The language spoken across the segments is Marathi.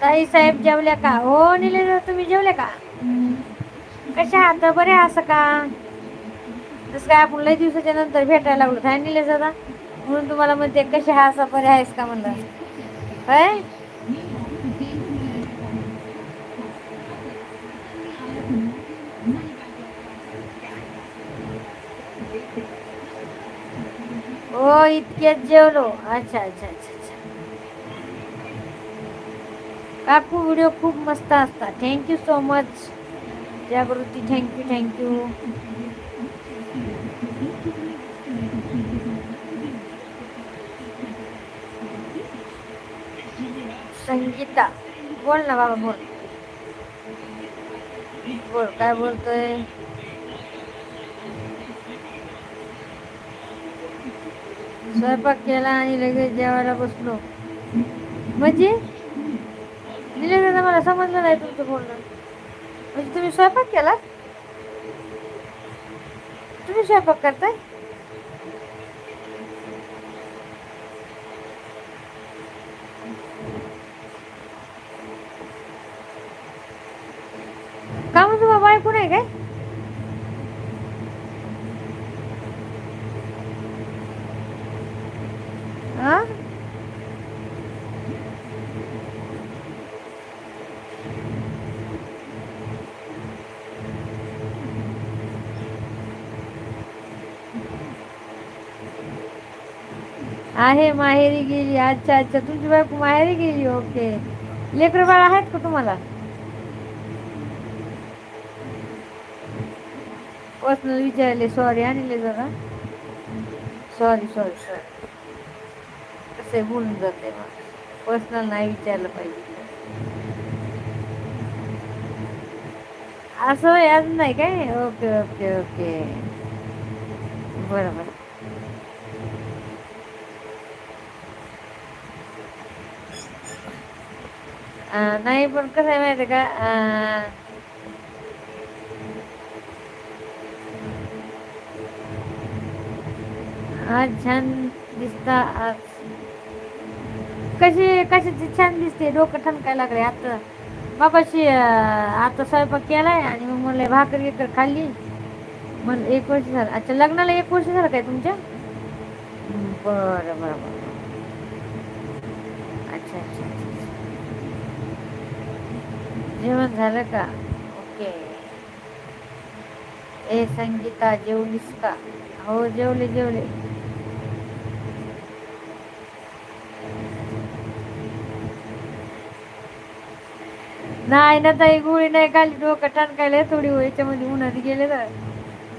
ताई साहेब जेवल्या का? हो निले तुम्ही जेवल्या का? कशा आहात? बरे असं का? तसं काय आपण लई दिवसाच्या नंतर भेटायला लागलो काय निले दादा? म्हणून तुम्हाला म्हणते कशा हा असा बरे आहेस का म्हणलं? काय हो इतक्यात जेवलो. अच्छा अच्छा अच्छा अच्छा काकू व्हिडिओ खूप मस्त असतात. Thank you so much Jagruti thank you thank you Sangeeta बोल ना बाबा बोल. बोल काय बोलतोय? स्वयंपाक केला आणि लगेच जेवायला बसलो. म्हणजे? दिले दादा मला समजलं नाही तुमचं बोलणं. म्हणजे तुम्ही स्वयंपाक केला? तुम्ही स्वयंपाक करताय? का म्हणतो बाबा ऐकून आहे काय हा आहे माहेरी गेली अच्छा अच्छा तुमची बायको माहेरी गेली ओके. लेकर बाळ आहेत का तुम्हाला? पर्सनल विचारले सॉरी आणले जरा. सॉरी सॉरी सॉरी असे बोलून जाते मग. पर्सनल नाही विचारलं पाहिजे. असं याच अजून नाही काय? Okay okay okay. बरं बरं अं, नाही पण कसं आहे माहिती आहे का आज छान दिसता आज कशी कशाची छान दिसते डोकं ठणकायला लागले आता बाबाशी आता स्वयंपाक केलाय आणि मग म्हणलं भाकर गिकर खाल्ली मग एक वर्ष झालं अच्छा लग्नाला एक वर्ष झालं काय तुमच्या बरं बरं बरं अच्छा अच्छा. जेवण झालं का? ओके. ए संगीता जेवलीस का? हो जेवले जेवले. नाही ना ताई गोळी नाही खाली डोकं टणकायला थोडी याच्यामध्ये उन्हात गेले तर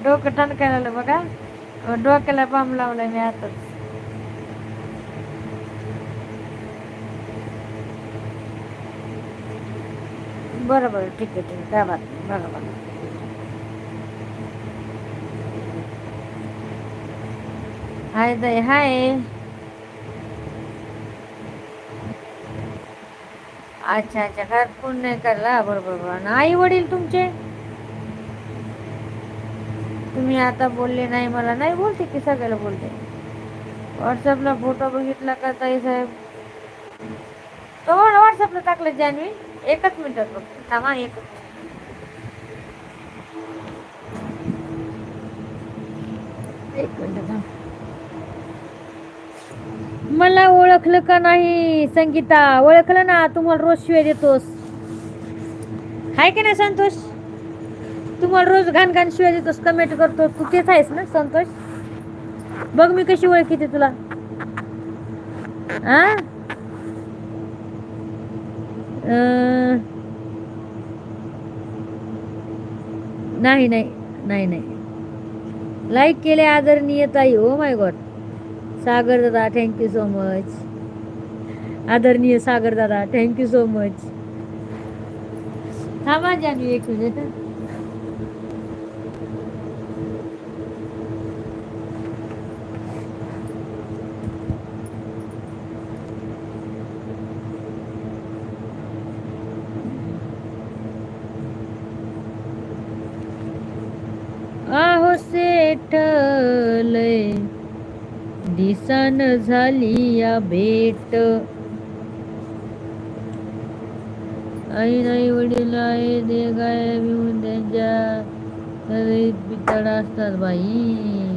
डोकं टणकायला बघा. डोक्याला बाम लावलाय मी आताच. बरं बरं ठीक आहे ठीक आहे. काय बात नाही बरं हाय ताई हाय. अच्छा अच्छा घरात फोन नाही करला? बरोबर बरोबर आई वडील तुमचे? तुम्ही आता बोलले नाही मला नाही बोलते की सगळ्याला बोलते. व्हॉट्सअपला फोटो बघितला का ताई साहेब? तो व्हॉट्सअपला टाकलं जान्हवी? एकच मिनिटात बघते थांबा एकच एक मिनिट थांब. मला ओळखलं का नाही संगीता? ओळखलं ना? तुम्हाला रोज शिवाय देतोस. हाय की नाही संतोष? तुम्हाला रोज घाण घाण शिवाय देतोस कमेंट करतो तू तेच आहेस ना संतोष? बघ मी कशी ओळखीते तुला. आ? नाही नाही नाही नाही. लाईक केले आदरणीय ताई हो माय गॉड सागर दादा थँक्यू सो मच आदरणीय सागर दादा थँक्यू सो मच थांबा जानवी एक मिनिट आहो सेठलय दिसान झाली या भेट. आई नाही वडील आहे दे गाय मिळून त्यांच्या हृदयात असतात बाई.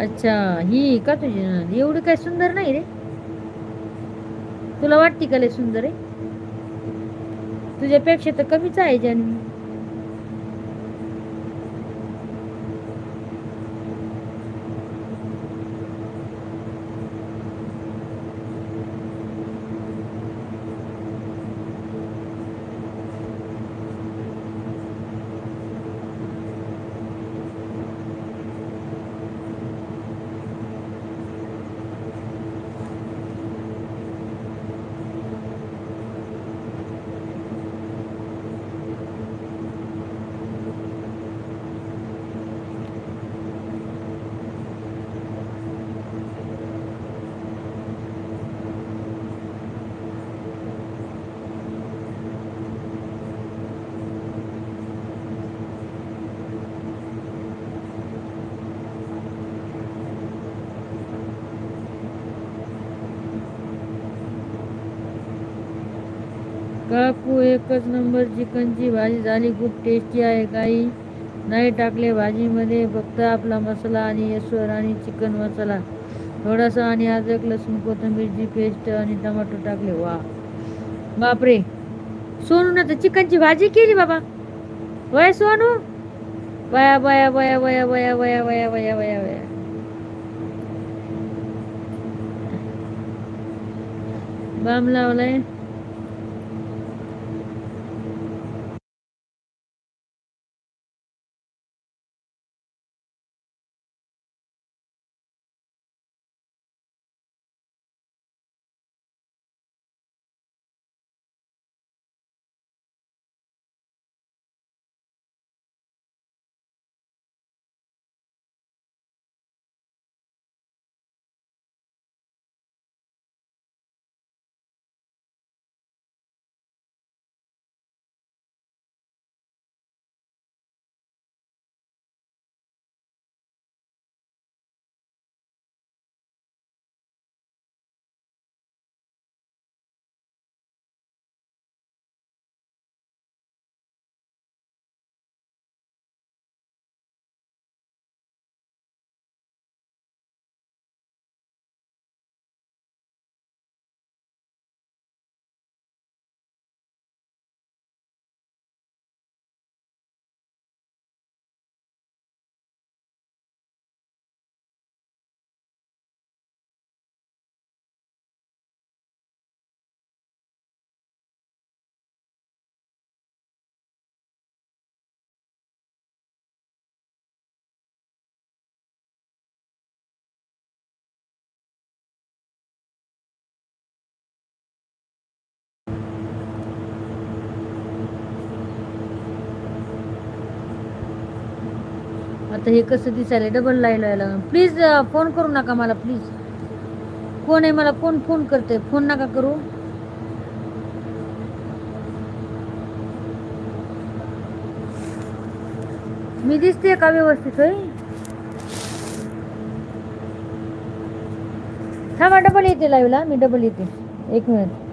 अच्छा ही का तुझी नणंद? एवढी काय सुंदर नाही रे तुला वाटते का लय सुंदर आहे तुझ्यापेक्षा तर कमीच आहे जन्मी काकू एकच नंबर चिकनची भाजी झाली खूप टेस्टी आहे काही. नाही टाकले भाजीमध्ये फक्त आपला मसाला आणि येश्वर आणि चिकन मसाला. थोडासा आणि अद्रक लसूण कोथिंबीरची पेस्ट आणि टमाटो टाकले. वा. बापरे. सोनू ना तर चिकनची भाजी केली बाबा. वय सोनू? वया वया वया वया वया वया वया वया वया वया. बाम लावलाय. आता हे कसं दिसायला डबल लाईन लायला प्लीज फोन करू नका मला प्लीज कोण आहे मला? कोण फोन करते फोन नका करू. मी दिसते का व्यवस्थित होय? थांबा डबल येते लाईव्हला मी डबल येते. एक मिनिट